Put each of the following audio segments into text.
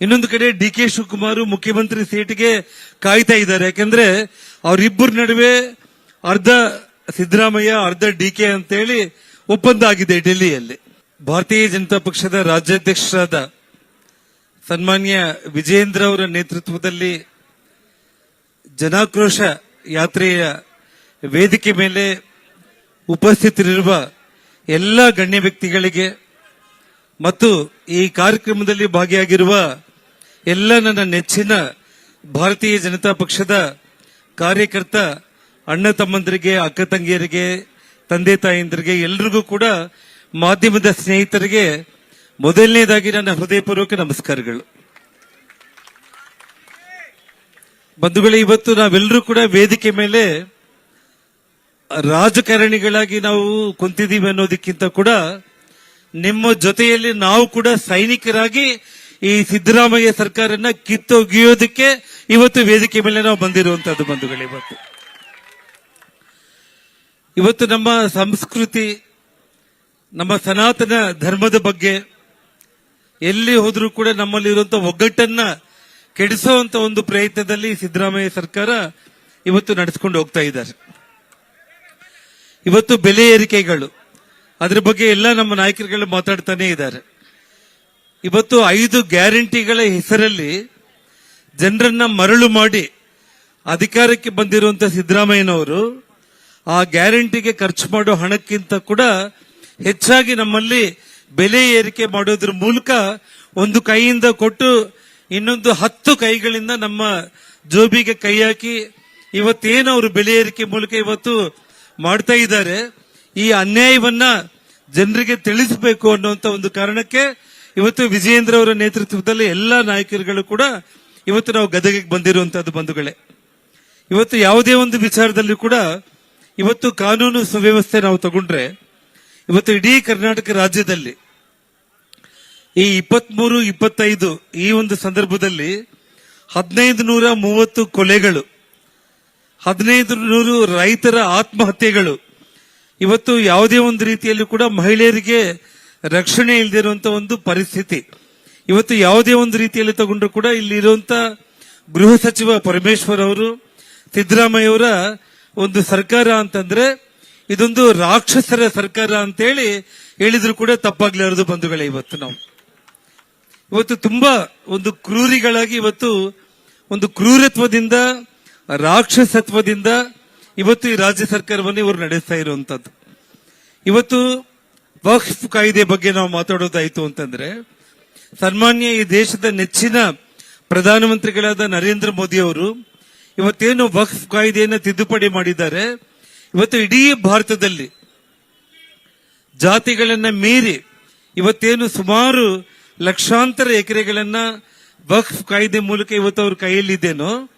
ಇನ್ನೊಂದು ಕಡೆ D K Shivakumar ಮುಖ್ಯಮಂತ್ರಿ ಸೀಟ್ಗೆ ಕಾಯ್ತಾ ಇದ್ದಾರೆ. ಯಾಕೆಂದ್ರೆ ಅವರಿಬ್ಬರ ನಡುವೆ ಅರ್ಧ ಸಿದ್ದರಾಮಯ್ಯ, ಅರ್ಧ ಡಿ ಕೆ ಅಂತೇಳಿ ಒಪ್ಪಂದ ಆಗಿದೆ ಡೆಲ್ಲಿಯಲ್ಲಿ. ಭಾರತೀಯ ಜನತಾ ಪಕ್ಷದ ರಾಜ್ಯಾಧ್ಯಕ್ಷರಾದ ಸನ್ಮಾನ್ಯ ವಿಜೇಂದ್ರ ಅವರ ನೇತೃತ್ವದಲ್ಲಿ ಜನಾಕ್ರೋಶ ಯಾತ್ರೆಯ ವೇದಿಕೆ ಮೇಲೆ ಉಪಸ್ಥಿತರಿರುವ ಎಲ್ಲ ಗಣ್ಯ ವ್ಯಕ್ತಿಗಳಿಗೆ ಮತ್ತು ಈ ಕಾರ್ಯಕ್ರಮದಲ್ಲಿ ಭಾಗಿಯಾಗಿರುವ ಎಲ್ಲ ನನ್ನ ನೆಚ್ಚಿನ ಭಾರತೀಯ ಜನತಾ ಪಕ್ಷದ ಕಾರ್ಯಕರ್ತ, ಅಣ್ಣ ತಮ್ಮಂದರಿಗೆ, ಅಕ್ಕ ತಂಗಿಯರಿಗೆ, ತಂದೆ ತಾಯಂದರಿಗೆ ಎಲ್ರಿಗೂ ಕೂಡ ಮಾಧ್ಯಮದ ಸ್ನೇಹಿತರಿಗೆ ಮೊದಲನೇದಾಗಿ ನನ್ನ ಹೃದಯಪೂರ್ವಕ ನಮಸ್ಕಾರಗಳು. ಬಂಧುಗಳೇ, ಇವತ್ತು ನಾವೆಲ್ಲರೂ ಕೂಡ ವೇದಿಕೆ ಮೇಲೆ ರಾಜಕಾರಣಿಗಳಾಗಿ ನಾವು ಕುಂತಿದ್ದೀವಿ ಅನ್ನೋದಕ್ಕಿಂತ ಕೂಡ ನಿಮ್ಮ ಜೊತೆಯಲ್ಲಿ ನಾವು ಕೂಡ ಸೈನಿಕರಾಗಿ ಈ ಸಿದ್ದರಾಮಯ್ಯ ಸರ್ಕಾರನ ಕಿತ್ತೊಗೆಯೋದಕ್ಕೆ ಇವತ್ತು ವೇದಿಕೆ ಮೇಲೆ ನಾವು ಬಂದಿರುವಂತಹದ್ದು ಬಂಧುಗಳು, ಇವತ್ತು. ಇವತ್ತು ನಮ್ಮ ಸಂಸ್ಕೃತಿ, ನಮ್ಮ ಸನಾತನ ಧರ್ಮದ ಬಗ್ಗೆ ಎಲ್ಲಿ ಹೋದ್ರೂ ಕೂಡ ನಮ್ಮಲ್ಲಿರುವಂತಹ ಒಗ್ಗಟ್ಟನ್ನ ಕೆಡಿಸುವಂತ ಒಂದು ಪ್ರಯತ್ನದಲ್ಲಿ ಸಿದ್ದರಾಮಯ್ಯ ಸರ್ಕಾರ ಇವತ್ತು ನಡೆಸ್ಕೊಂಡು ಹೋಗ್ತಾ ಇದ್ದಾರೆ. ಇವತ್ತು ಬೆಲೆ ಏರಿಕೆಗಳು, ಅದ್ರ ಬಗ್ಗೆ ಎಲ್ಲ ನಮ್ಮ ನಾಯಕರುಗಳು ಮಾತಾಡ್ತಾನೆ ಇದ್ದಾರೆ. ಇವತ್ತು ಐದು ಗ್ಯಾರಂಟಿಗಳ ಹೆಸರಲ್ಲಿ ಜನರನ್ನ ಮರಳು ಮಾಡಿ ಅಧಿಕಾರಕ್ಕೆ ಬಂದಿರುವಂತ ಸಿದ್ದರಾಮಯ್ಯನವರು ಆ ಗ್ಯಾರಂಟಿಗೆ ಖರ್ಚು ಮಾಡೋ ಹಣಕ್ಕಿಂತ ಕೂಡ ಹೆಚ್ಚಾಗಿ ನಮ್ಮಲ್ಲಿ ಬೆಲೆ ಏರಿಕೆ ಮಾಡೋದ್ರ ಮೂಲಕ ಒಂದು ಕೈಯಿಂದ ಕೊಟ್ಟು ಇನ್ನೊಂದು ಹತ್ತು ಕೈಗಳಿಂದ ನಮ್ಮ ಜೋಬಿಗೆ ಕೈ ಹಾಕಿ ಇವತ್ತೇನು ಅವರು ಬೆಲೆ ಏರಿಕೆ ಮೂಲಕ ಇವತ್ತು ಮಾಡ್ತಾ ಇದ್ದಾರೆ, ಈ ಅನ್ಯಾಯವನ್ನ ಜನರಿಗೆ ತಿಳಿಸಬೇಕು ಅನ್ನುವಂತ ಒಂದು ಕಾರಣಕ್ಕೆ ಇವತ್ತು ವಿಜಯೇಂದ್ರ ಅವರ ನೇತೃತ್ವದಲ್ಲಿ ಎಲ್ಲಾ ನಾಯಕರುಗಳು ಕೂಡ ಇವತ್ತು ನಾವು ಗದಗಿಗೆ ಬಂದಿರುವಂತಹದ್ದು ಬಂಧುಗಳೇ. ಇವತ್ತು ಯಾವುದೇ ಒಂದು ವಿಚಾರದಲ್ಲಿ ಕೂಡ ಇವತ್ತು ಕಾನೂನು ಸುವ್ಯವಸ್ಥೆ ನಾವು ತಗೊಂಡ್ರೆ, ಇವತ್ತು ಇಡೀ ಕರ್ನಾಟಕ ರಾಜ್ಯದಲ್ಲಿ ಈ ಇಪ್ಪತ್ಮೂರು, ಇಪ್ಪತ್ತೈದು ಈ ಒಂದು ಸಂದರ್ಭದಲ್ಲಿ ಹದಿನೈದು ನೂರ ಮೂವತ್ತು ಕೊಲೆಗಳು ಹದಿನೈದು ನೂರು ರೈತರ ಆತ್ಮಹತ್ಯೆಗಳು, ಇವತ್ತು ಯಾವುದೇ ಒಂದು ರೀತಿಯಲ್ಲಿ ಕೂಡ ಮಹಿಳೆಯರಿಗೆ ರಕ್ಷಣೆ ಇಲ್ಲದಿರುವಂತ ಒಂದು ಪರಿಸ್ಥಿತಿ. ಇವತ್ತು ಯಾವುದೇ ಒಂದು ರೀತಿಯಲ್ಲಿ ತಗೊಂಡ್ರು ಕೂಡ ಇಲ್ಲಿ ಇರುವಂತ ಗೃಹ ಸಚಿವ ಪರಮೇಶ್ವರ್ ಅವರು ಸಿದ್ದರಾಮಯ್ಯ ಅವರ ಒಂದು ಸರ್ಕಾರ ಅಂತಂದ್ರೆ ಇದೊಂದು ರಾಕ್ಷಸರ ಸರ್ಕಾರ ಅಂತೇಳಿ ಹೇಳಿದ್ರು ಕೂಡ ತಪ್ಪಾಗ್ಲಾರದು ಬಂಧುಗಳೇ ಇವತ್ತು ನಾವು. ಇವತ್ತು ತುಂಬಾ ಒಂದು ಕ್ರೂರಿಗಳಾಗಿ ಇವತ್ತು ಒಂದು ಕ್ರೂರತ್ವದಿಂದ, ರಾಕ್ಷಸತ್ವದಿಂದ ಇವತ್ತು ಈ ರಾಜ್ಯ ಸರ್ಕಾರವನ್ನು ಇವರು ನಡೆಸ್ತಾ ಇರುವಂತದ್ದು. ಇವತ್ತು ವಕ್ಫ್ ಕಾಯ್ದೆ ಬಗ್ಗೆ ನಾವು ಮಾತಾಡೋದಾಯ್ತು ಅಂತಂದ್ರೆ, ಸನ್ಮಾನ್ಯ ಈ ದೇಶದ ನೆಚ್ಚಿನ ಪ್ರಧಾನಮಂತ್ರಿಗಳಾದ ನರೇಂದ್ರ ಮೋದಿ ಅವರು ಇವತ್ತೇನು ವಕ್ಫ್ ಕಾಯ್ದೆಯನ್ನು ತಿದ್ದುಪಡಿ ಮಾಡಿದ್ದಾರೆ. ಇವತ್ತು ಇಡೀ ಭಾರತದಲ್ಲಿ ಜಾತಿಗಳನ್ನ ಮೀರಿ ಇವತ್ತೇನು ಸುಮಾರು ಲಕ್ಷಾಂತರ ಎಕರೆಗಳನ್ನ ವಕ್ಫ್ ಕಾಯ್ದೆ ಮೂಲಕ ಇವತ್ತು ಅವ್ರ ಕೈಯಲ್ಲಿದ್ದೇನೋ,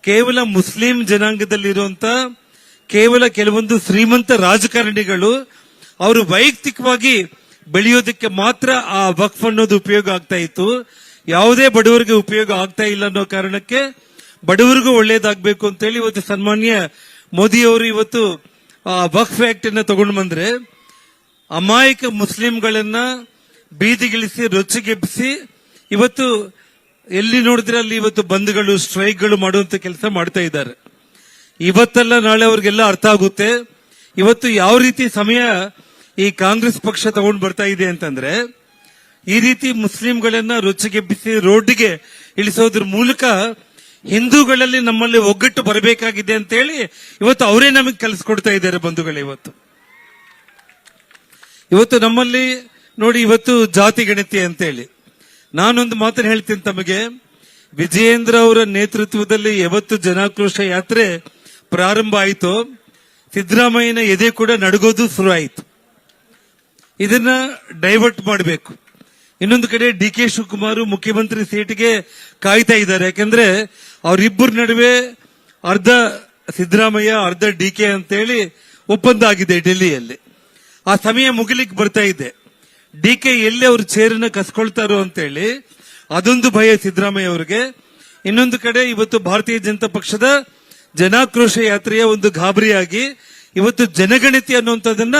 ಕೇವಲ ಮುಸ್ಲಿಂ ಜನಾಂಗದಲ್ಲಿರುವಂತ ಕೇವಲ ಕೆಲವೊಂದು ಶ್ರೀಮಂತ ರಾಜಕಾರಣಿಗಳು ಅವರು ವೈಯಕ್ತಿಕವಾಗಿ ಬೆಳೆಯೋದಕ್ಕೆ ಮಾತ್ರ ಆ ವಕ್ಫ್ ಅನ್ನೋದು ಉಪಯೋಗ ಆಗ್ತಾ ಇತ್ತು. ಯಾವುದೇ ಬಡವರಿಗೆ ಉಪಯೋಗ ಆಗ್ತಾ ಇಲ್ಲ ಅನ್ನೋ ಕಾರಣಕ್ಕೆ ಬಡವರಿಗೂ ಒಳ್ಳೇದಾಗಬೇಕು ಅಂತೇಳಿ ಇವತ್ತು ಸನ್ಮಾನ್ಯ ಮೋದಿ ಅವರು ಇವತ್ತು, ಆ, ವಕ್ಫ್ ಆಕ್ಟ್ ಅನ್ನ ತಗೊಂಡು ಬಂದ್ರೆ ಅಮಾಯಕ ಮುಸ್ಲಿಂಗಳನ್ನ ಬೀದಿಗಿಳಿಸಿ, ರೊಚ್ಚಿಗೆಬ್ಬಿಸಿ ಇವತ್ತು ಎಲ್ಲಿ ನೋಡಿದ್ರೆ ಅಲ್ಲಿ ಇವತ್ತು ಬಂದ್ಗಳು, ಸ್ಟ್ರೈಕ್ಗಳು ಮಾಡುವಂತ ಕೆಲಸ ಮಾಡ್ತಾ ಇದ್ದಾರೆ. ಇವತ್ತಲ್ಲ ನಾಳೆ ಅವ್ರಿಗೆಲ್ಲ ಅರ್ಥ ಆಗುತ್ತೆ. ಇವತ್ತು ಯಾವ ರೀತಿ ಸಮಯ ಈ ಕಾಂಗ್ರೆಸ್ ಪಕ್ಷ ತಗೊಂಡು ಬರ್ತಾ ಇದೆ ಅಂತಂದ್ರೆ, ಈ ರೀತಿ ಮುಸ್ಲಿಂಗಳನ್ನ ರೊಚ್ಚಿಗೆಬ್ಬಿಸಿ ರೋಡ್ಗೆ ಇಳಿಸೋದ್ರ ಮೂಲಕ ಹಿಂದೂಗಳಲ್ಲಿ ನಮ್ಮಲ್ಲಿ ಒಗ್ಗಟ್ಟು ಬರಬೇಕಾಗಿದೆ ಅಂತೇಳಿ ಇವತ್ತು ಅವರೇ ನಮಗೆ ಕಲಿಸ್ಕೊಡ್ತಾ ಇದ್ದಾರೆ ಬಂಧುಗಳೇ ಇವತ್ತು. ಇವತ್ತು ನಮ್ಮಲ್ಲಿ ನೋಡಿ ಇವತ್ತು ಜಾತಿ ಗಣತಿ ಅಂತೇಳಿ. ನಾನೊಂದು ಮಾತನ್ನು ಹೇಳ್ತೀನಿ ತಮಗೆ. ವಿಜಯೇಂದ್ರ ಅವರ ನೇತೃತ್ವದಲ್ಲಿ ಯಾವತ್ತು ಜನಾಕ್ರೋಶ ಯಾತ್ರೆ ಪ್ರಾರಂಭ ಆಯಿತು, ಸಿದ್ದರಾಮಯ್ಯನ ಎದೆ ಕೂಡ ನಡಗೋದು ಶುರು ಆಯಿತು. ಇದನ್ನ ಡೈವರ್ಟ್ ಮಾಡಬೇಕು. ಇನ್ನೊಂದು ಕಡೆ ಡಿ ಕೆ ಶಿವಕುಮಾರ್ ಮುಖ್ಯಮಂತ್ರಿ ಸೀಟ್ಗೆ ಕಾಯ್ತಾ ಇದ್ದಾರೆ. ಯಾಕಂದ್ರೆ ಅವರಿಬ್ಬರ ನಡುವೆ ಅರ್ಧ ಸಿದ್ದರಾಮಯ್ಯ, ಅರ್ಧ ಡಿ ಕೆ ಅಂತೇಳಿ ಒಪ್ಪಂದ ಆಗಿದೆ ಡೆಲ್ಲಿಯಲ್ಲಿ. ಆ ಸಮಯ ಮುಗಿಲಿಕ್ಕೆ ಬರ್ತಾ ಇದೆ. ಡಿ ಕೆ ಎಲ್ಲಿ ಅವರು ಚೇರನ್ನ ಕಸ್ಕೊಳ್ತಾರೋ ಅಂತೇಳಿ ಅದೊಂದು ಭಯ ಸಿದ್ದರಾಮಯ್ಯ ಅವರಿಗೆ. ಇನ್ನೊಂದು ಕಡೆ ಇವತ್ತು ಭಾರತೀಯ ಜನತಾ ಪಕ್ಷದ ಜನಾಕ್ರೋಶ ಯಾತ್ರೆಯ ಒಂದು ಗಾಬರಿಯಾಗಿ ಇವತ್ತು ಜನಗಣತಿ ಅನ್ನುವಂಥದ್ದನ್ನ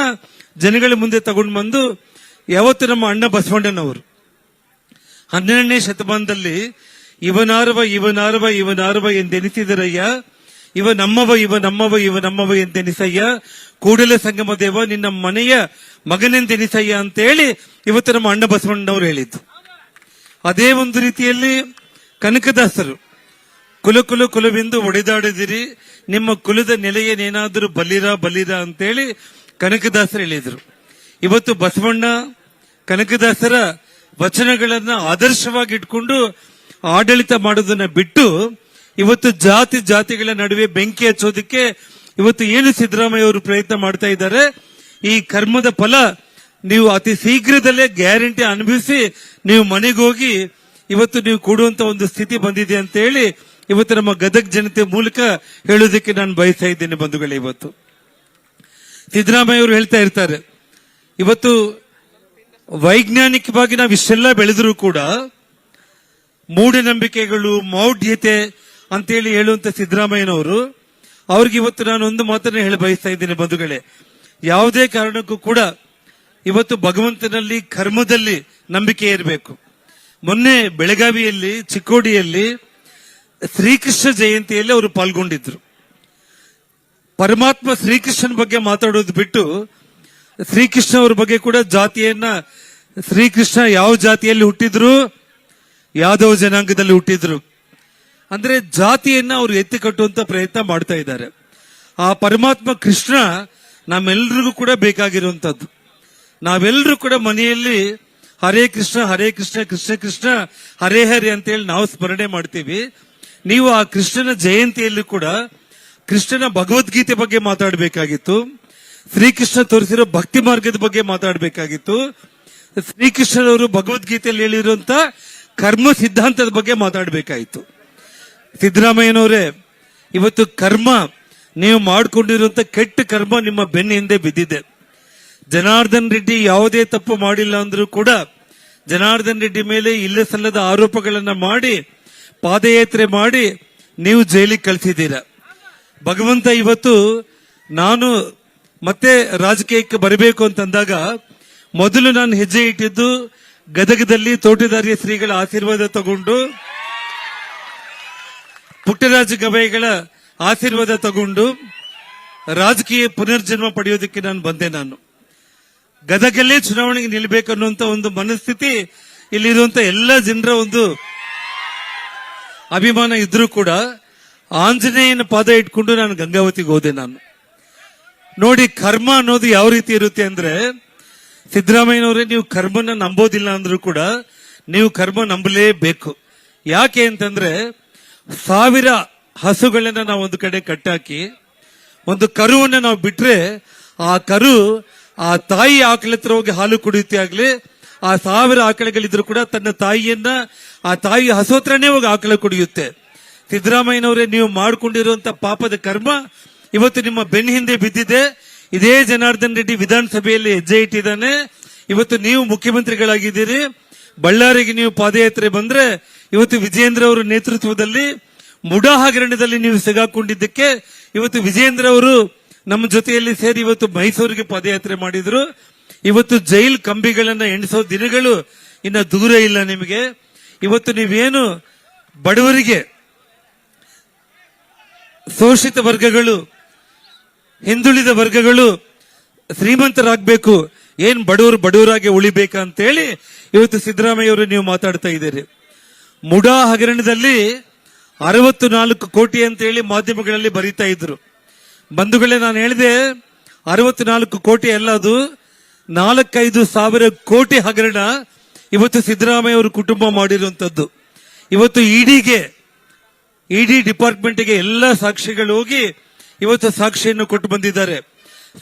ಜನಗಳ ಮುಂದೆ ತಗೊಂಡು ಬಂದು ಯಾವತ್ತು ನಮ್ಮ ಅಣ್ಣ ಬಸವಣ್ಣನವರು ಹನ್ನೆರಡನೇ ಶತಮಾನದಲ್ಲಿ ಇವನಾರವ ಇವನಾರವ ಇವನಾರವ ಎಂದೆನಿಸಿದರಯ್ಯ, ಇವ ನಮ್ಮವ ಇವ ನಮ್ಮವ ಇವ ನಮ್ಮವ ಎಂದೆನಿಸಯ್ಯ, ಕೂಡಲ ಸಂಗಮ ದೇವ, ನಿನ್ನ ಮನೆಯ ಮಗನೆಂದೆನಿಸಯ್ಯ ಅಂತೇಳಿ ಇವತ್ತು ನಮ್ಮ ಅಣ್ಣ ಬಸವಣ್ಣನವರು ಹೇಳಿದ್ದು. ಅದೇ ಒಂದು ರೀತಿಯಲ್ಲಿ ಕನಕದಾಸರು, ಕುಲ ಕುಲ ಕುಲವೆಂದು ಒಡೆದಾಡಿದಿರಿ, ನಿಮ್ಮ ಕುಲದ ನೆಲೆಯೇನೇನಾದರೂ ಬಲ್ಲಿರ ಬಲ್ಲಿರ ಅಂತೇಳಿ ಕನಕದಾಸರು ಹೇಳಿದರು. ಇವತ್ತು ಬಸವಣ್ಣ ಕನಕದಾಸರ ವಚನಗಳನ್ನ ಆದರ್ಶವಾಗಿ ಇಟ್ಕೊಂಡು ಆಡಳಿತ ಮಾಡೋದನ್ನ ಬಿಟ್ಟು ಇವತ್ತು ಜಾತಿ ಜಾತಿಗಳ ನಡುವೆ ಬೆಂಕಿ ಹಚ್ಚೋದಕ್ಕೆ ಇವತ್ತು ಏನು ಸಿದ್ದರಾಮಯ್ಯ ಅವರು ಪ್ರಯತ್ನ ಮಾಡ್ತಾ ಇದ್ದಾರೆ, ಈ ಕರ್ಮದ ಫಲ ನೀವು ಅತಿ ಶೀಘ್ರದಲ್ಲೇ ಗ್ಯಾರಂಟಿ ಅನುಭವಿಸಿ ನೀವು ಮನೆಗೆ ಹೋಗಿ ಇವತ್ತು ನೀವು ಕೊಡುವಂತ ಒಂದು ಸ್ಥಿತಿ ಬಂದಿದೆ ಅಂತ ಹೇಳಿ ಇವತ್ತು ನಮ್ಮ ಗದಗ ಜನತೆ ಮೂಲಕ ಹೇಳೋದಕ್ಕೆ ನಾನು ಬಯಸ್ತಾ ಇದ್ದೇನೆ ಬಂಧುಗಳೇ ಇವತ್ತು. ಸಿದ್ದರಾಮಯ್ಯ ಅವರು ಹೇಳ್ತಾ ಇರ್ತಾರೆ, ಇವತ್ತು ವೈಜ್ಞಾನಿಕವಾಗಿ ನಾವು ಇಷ್ಟೆಲ್ಲ ಬೆಳೆದರೂ ಕೂಡ ಮೂಢನಂಬಿಕೆಗಳು, ಮೌಢ್ಯತೆ ಅಂತೇಳಿ ಹೇಳುವಂತ ಸಿದ್ದರಾಮಯ್ಯನವರು, ಅವ್ರಿಗೆ ಇವತ್ತು ನಾನು ಒಂದು ಮಾತನ್ನ ಹೇಳಿ ಬಯಸ್ತಾ ಇದ್ದೇನೆ ಬಂಧುಗಳೇ. ಯಾವುದೇ ಕಾರಣಕ್ಕೂ ಕೂಡ ಇವತ್ತು ಭಗವಂತನಲ್ಲಿ ಕರ್ಮದಲ್ಲಿ ನಂಬಿಕೆ ಇರಬೇಕು. ಮೊನ್ನೆ ಬೆಳಗಾವಿಯಲ್ಲಿ, ಚಿಕ್ಕೋಡಿಯಲ್ಲಿ ಶ್ರೀಕೃಷ್ಣ ಜಯಂತಿಯಲ್ಲಿ ಅವರು ಪಾಲ್ಗೊಂಡಿದ್ರು. ಪರಮಾತ್ಮ ಶ್ರೀಕೃಷ್ಣನ ಬಗ್ಗೆ ಮಾತಾಡೋದು ಬಿಟ್ಟು ಶ್ರೀಕೃಷ್ಣ ಅವ್ರ ಬಗ್ಗೆ ಕೂಡ ಜಾತಿಯನ್ನ ಶ್ರೀಕೃಷ್ಣ ಯಾವ ಜಾತಿಯಲ್ಲಿ ಹುಟ್ಟಿದ್ರು? ಯಾದವ ಜನಾಂಗದಲ್ಲಿ ಹುಟ್ಟಿದ್ರು. ಅಂದ್ರೆ ಜಾತಿಯನ್ನ ಅವರು ಎತ್ತಿ ಕಟ್ಟುವಂತ ಪ್ರಯತ್ನ ಮಾಡ್ತಾ ಇದ್ದಾರೆ. ಆ ಪರಮಾತ್ಮ ಕೃಷ್ಣ ನಮ್ಮೆಲ್ರಿಗೂ ಕೂಡ ಬೇಕಾಗಿರುವಂತದ್ದು. ನಾವೆಲ್ಲರೂ ಕೂಡ ಮನೆಯಲ್ಲಿ ಹರೇ ಕೃಷ್ಣ ಹರೇ ಕೃಷ್ಣ ಕೃಷ್ಣ ಕೃಷ್ಣ, ಹರೇ ಹರೇ ಅಂತೇಳಿ ನಾವು ಸ್ಮರಣೆ ಮಾಡ್ತೀವಿ. ನೀವು ಆ ಕೃಷ್ಣನ ಜಯಂತಿಯಲ್ಲಿ ಕೂಡ ಕೃಷ್ಣನ ಭಗವದ್ಗೀತೆ ಬಗ್ಗೆ ಮಾತಾಡಬೇಕಾಗಿತ್ತು. ಶ್ರೀಕೃಷ್ಣ ತೋರಿಸಿರೋ ಭಕ್ತಿ ಮಾರ್ಗದ ಬಗ್ಗೆ ಮಾತಾಡಬೇಕಾಗಿತ್ತು. ಶ್ರೀಕೃಷ್ಣನವರು ಭಗವದ್ಗೀತೆಯಲ್ಲಿ ಹೇಳಿರುವಂತ ಕರ್ಮ ಸಿದ್ಧಾಂತದ ಬಗ್ಗೆ ಮಾತಾಡಬೇಕಾಯಿತು. ಸಿದ್ದರಾಮಯ್ಯನವರೇ, ಇವತ್ತು ಕರ್ಮ, ನೀವು ಮಾಡಿಕೊಂಡಿರುವಂತ ಕೆಟ್ಟ ಕರ್ಮ ನಿಮ್ಮ ಬೆನ್ನ ಹಿಂದೆ ಬಿದ್ದಿದೆ. ಜನಾರ್ದನ್ ರೆಡ್ಡಿ ಯಾವುದೇ ತಪ್ಪು ಮಾಡಿಲ್ಲ ಅಂದ್ರೂ ಕೂಡ ಜನಾರ್ದನ್ ರೆಡ್ಡಿ ಮೇಲೆ ಇಲ್ಲ ಸಲ್ಲದ ಆರೋಪಗಳನ್ನ ಮಾಡಿ, ಪಾದಯಾತ್ರೆ ಮಾಡಿ ನೀವು ಜೈಲಿಗೆ ಕಳಿಸಿದ್ದೀರ? ಭಗವಂತ ಇವತ್ತು ನಾನು ಮತ್ತೆ ರಾಜಕೀಯಕ್ಕೆ ಬರಬೇಕು ಅಂತಂದಾಗ ಮೊದಲು ನಾನು ಹೆಜ್ಜೆ ಇಟ್ಟಿದ್ದು ಗದಗದಲ್ಲಿ ತೋಟದಾರಿಯ ಶ್ರೀಗಳ ಆಶೀರ್ವಾದ ತಗೊಂಡು, ಪುಟ್ಟರಾಜ ಗವಾಯಿಗಳ ಆಶೀರ್ವಾದ ತಗೊಂಡು ರಾಜಕೀಯ ಪುನರ್ಜನ್ಮ ಪಡೆಯೋದಕ್ಕೆ ನಾನು ಬಂದೆ ನಾನು. ಗದಗಲ್ಲೇ ಚುನಾವಣೆಗೆ ನಿಲ್ಬೇಕನ್ನುವಂತ ಒಂದು ಮನಸ್ಥಿತಿ ಇಲ್ಲಿರುವಂತ ಎಲ್ಲ ಜನರ ಒಂದು ಅಭಿಮಾನ ಇದ್ರೂ ಕೂಡ ಆಂಜನೇಯನ ಪಾದ ಇಟ್ಕೊಂಡು ನಾನು ಗಂಗಾವತಿಗೆ ಹೋದೆ ನಾನು. ನೋಡಿ, ಕರ್ಮ ಅನ್ನೋದು ಯಾವ ರೀತಿ ಇರುತ್ತೆ ಅಂದ್ರೆ, ಸಿದ್ದರಾಮಯ್ಯನವರೇ, ನೀವು ಕರ್ಮನ ನಂಬೋದಿಲ್ಲ ಅಂದ್ರೂ ಕೂಡ ನೀವು ಕರ್ಮ ನಂಬಲೇಬೇಕು. ಯಾಕೆ ಅಂತಂದ್ರೆ, ಸಾವಿರ ಹಸುಗಳನ್ನ ನಾವು ಒಂದು ಕಡೆ ಕಟ್ಟಾಕಿ, ಒಂದು ಕರುವನ್ನ ನಾವು ಬಿಟ್ರೆ, ಆ ಕರು ಆ ತಾಯಿ ಆಕಳ ಹತ್ರ ಹೋಗಿ ಹಾಲು ಕುಡಿಯುತ್ತೆ ಆಗ್ಲಿ, ಆ ಸಾವಿರ ಆಕಳಗಳಿದ್ರು ಕೂಡ ತನ್ನ ತಾಯಿಯನ್ನ, ಆ ತಾಯಿ ಹಸು ಹತ್ರನೇ ಹೋಗಿ ಆಕಳ ಕುಡಿಯುತ್ತೆ. ಸಿದ್ದರಾಮಯ್ಯನವರೇ, ನೀವು ಮಾಡಿಕೊಂಡಿರುವಂತ ಪಾಪದ ಕರ್ಮ ಇವತ್ತು ನಿಮ್ಮ ಬೆನ್ನ ಹಿಂದೆ ಬಿದ್ದಿದೆ. ಇದೇ ಜನಾರ್ದನ್ ರೆಡ್ಡಿ ವಿಧಾನಸಭೆಯಲ್ಲಿ ಹೆಜ್ಜೆ ಇಟ್ಟಿದ್ದಾನೆ. ಇವತ್ತು ನೀವು ಮುಖ್ಯಮಂತ್ರಿಗಳಾಗಿದ್ದೀರಿ. ಬಳ್ಳಾರಿಗೆ ನೀವು ಪಾದಯಾತ್ರೆ ಬಂದ್ರೆ ಇವತ್ತು ವಿಜಯೇಂದ್ರ ಅವರ ನೇತೃತ್ವದಲ್ಲಿ ಮುಡಾ ಹಗರಣದಲ್ಲಿ ನೀವು ಸಿಗಾಕೊಂಡಿದ್ದಕ್ಕೆ ಇವತ್ತು ವಿಜೇಂದ್ರ ಅವರು ನಮ್ಮ ಜೊತೆಯಲ್ಲಿ ಸೇರಿ ಇವತ್ತು ಮೈಸೂರಿಗೆ ಪಾದಯಾತ್ರೆ ಮಾಡಿದ್ರು. ಇವತ್ತು ಜೈಲ್ ಕಂಬಿಗಳನ್ನ ಎಣಿಸೋ ದಿನಗಳು ಇನ್ನ ದೂರ ಇಲ್ಲ ನಿಮಗೆ. ಇವತ್ತು ನೀವೇನು ಬಡವರಿಗೆ ಶೋಷಿತ ವರ್ಗಗಳು, ಹಿಂದುಳಿದ ವರ್ಗಗಳು ಶ್ರೀಮಂತರಾಗಬೇಕು. ಏನ್ ಬಡವರು ಬಡವರಾಗಿ ಉಳಿಬೇಕಾ ಅಂತೇಳಿ ಇವತ್ತು ಸಿದ್ದರಾಮಯ್ಯ ಅವರು ನೀವು ಮಾತಾಡ್ತಾ ಇದ್ದೀರಿ. ಮುಡಾ ಹಗರಣದಲ್ಲಿ ಅರವತ್ತು ನಾಲ್ಕು ಕೋಟಿ ಅಂತೇಳಿ ಮಾಧ್ಯಮಗಳಲ್ಲಿ ಬರೀತಾ ಇದ್ರು. ಬಂಧುಗಳೇ, ನಾನು ಹೇಳಿದೆ ಅರವತ್ತು ನಾಲ್ಕು ಕೋಟಿ ಅಲ್ಲ ಅದು, ನಾಲ್ಕೈದು ಸಾವಿರ ಕೋಟಿ ಹಗರಣ ಇವತ್ತು ಸಿದ್ದರಾಮಯ್ಯ ಅವರು ಕುಟುಂಬ ಮಾಡಿರುವಂತದ್ದು ಇವತ್ತು ಇಡಿಗೆ ಇಡಿ ಡಿಪಾರ್ಟ್ಮೆಂಟ್ಗೆ ಎಲ್ಲ ಸಾಕ್ಷಿಗಳು ಹೋಗಿ ಇವತ್ತು ಸಾಕ್ಷಿಯನ್ನು ಕೊಟ್ಟು ಬಂದಿದ್ದಾರೆ.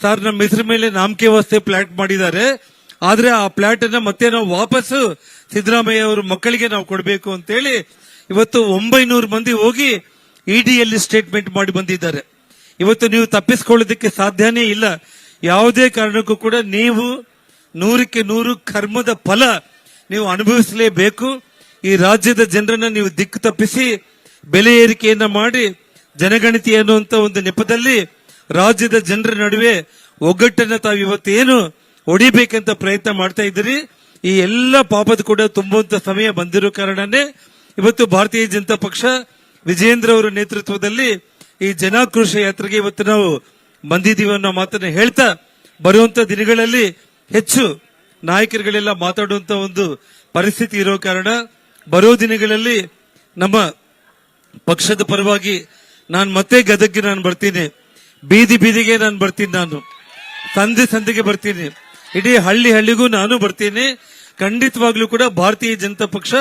ಸರ್ ನಮ್ಮ ಹೆಸರು ಮೇಲೆ ನಾಮಕೆ ವ್ಯವಸ್ಥೆ ಫ್ಲಾಟ್ ಮಾಡಿದ್ದಾರೆ. ಆದ್ರೆ ಆ ಫ್ಲಾಟ್ ಅನ್ನ ಮತ್ತೆ ನಾವು ವಾಪಸ್ ಸಿದ್ದರಾಮಯ್ಯ ಅವರ ಮಕ್ಕಳಿಗೆ ನಾವು ಕೊಡಬೇಕು ಅಂತೇಳಿ ಇವತ್ತು ಒಂಬೈನೂರು ಮಂದಿ ಹೋಗಿ ಇಡಿಯಲ್ಲಿ ಸ್ಟೇಟ್ಮೆಂಟ್ ಮಾಡಿ ಬಂದಿದ್ದಾರೆ. ಇವತ್ತು ನೀವು ತಪ್ಪಿಸ್ಕೊಳ್ಳೋದಕ್ಕೆ ಸಾಧ್ಯನೇ ಇಲ್ಲ. ಯಾವುದೇ ಕಾರಣಕ್ಕೂ ಕೂಡ ನೀವು ನೂರಕ್ಕೆ ನೂರು ಕರ್ಮದ ಫಲ ನೀವು ಅನುಭವಿಸಲೇಬೇಕು. ಈ ರಾಜ್ಯದ ಜನರನ್ನ ನೀವು ದಿಕ್ಕು ತಪ್ಪಿಸಿ ಬೆಲೆ ಏರಿಕೆಯನ್ನ ಮಾಡಿ ಜನಗಣತಿ ಅನ್ನುವಂತ ಒಂದು ನೆಪದಲ್ಲಿ ರಾಜ್ಯದ ಜನರ ನಡುವೆ ಒಗ್ಗಟ್ಟನ್ನ ತಾವು ಇವತ್ತೇನು ಹೊಡಿಬೇಕಂತ ಪ್ರಯತ್ನ ಮಾಡ್ತಾ ಇದ್ದೀರಿ. ಈ ಎಲ್ಲ ಪಾಪದ ಕೂಡ ತುಂಬುವಂತ ಸಮಯ ಬಂದಿರೋ ಕಾರಣನೇ ಇವತ್ತು ಭಾರತೀಯ ಜನತಾ ಪಕ್ಷ ವಿಜೇಂದ್ರ ಅವರ ನೇತೃತ್ವದಲ್ಲಿ ಈ ಜನಾಕ್ರೋಶ ಯಾತ್ರೆಗೆ ಇವತ್ತು ನಾವು ಬಂದಿದ್ದೀವಿ ಅನ್ನೋ ಮಾತನ್ನ ಹೇಳ್ತಾ ಬರುವಂತ ದಿನಗಳಲ್ಲಿ ಹೆಚ್ಚು ನಾಯಕರುಗಳೆಲ್ಲ ಮಾತಾಡುವಂತ ಒಂದು ಪರಿಸ್ಥಿತಿ ಇರೋ ಕಾರಣ ಬರೋ ದಿನಗಳಲ್ಲಿ ನಮ್ಮ ಪಕ್ಷದ ಪರವಾಗಿ ನಾನು ಮತ್ತೆ ಗದಗ್ಗೆ ನಾನು ಬರ್ತೀನಿ. ಬೀದಿ ಬೀದಿಗೆ ನಾನು ಬರ್ತೀನಿ ನಾನು. ಸಂಧಿ ಸಂಧಿಗೆ ಬರ್ತೀನಿ. ಇಡೀ ಹಳ್ಳಿ ಹಳ್ಳಿಗೂ ನಾನು ಬರ್ತೀನಿ. ಖಂಡಿತವಾಗ್ಲೂ ಕೂಡ ಭಾರತೀಯ ಜನತಾ ಪಕ್ಷ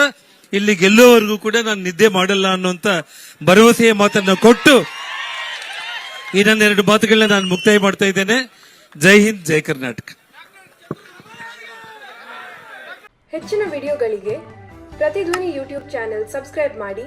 ಇಲ್ಲಿ ಗೆಲ್ಲುವವರೆಗೂ ಕೂಡ ನಾನು ನಿದ್ದೆ ಮಾಡಲ್ಲ ಅನ್ನುವಂತ ಭರವಸೆಯ ಮಾತನ್ನ ಕೊಟ್ಟು ಈ ನನ್ನ ಎರಡು ಮಾತುಗಳನ್ನ ನಾನು ಮುಕ್ತಾಯ ಮಾಡ್ತಾ ಇದ್ದೇನೆ. ಜೈ ಹಿಂದ್, ಜೈ ಕರ್ನಾಟಕ. ಹೆಚ್ಚಿನ ವಿಡಿಯೋಗಳಿಗೆ ಪ್ರತಿಧ್ವನಿ ಯೂಟ್ಯೂಬ್ ಚಾನೆಲ್ ಸಬ್ಸ್ಕ್ರೈಬ್ ಮಾಡಿ.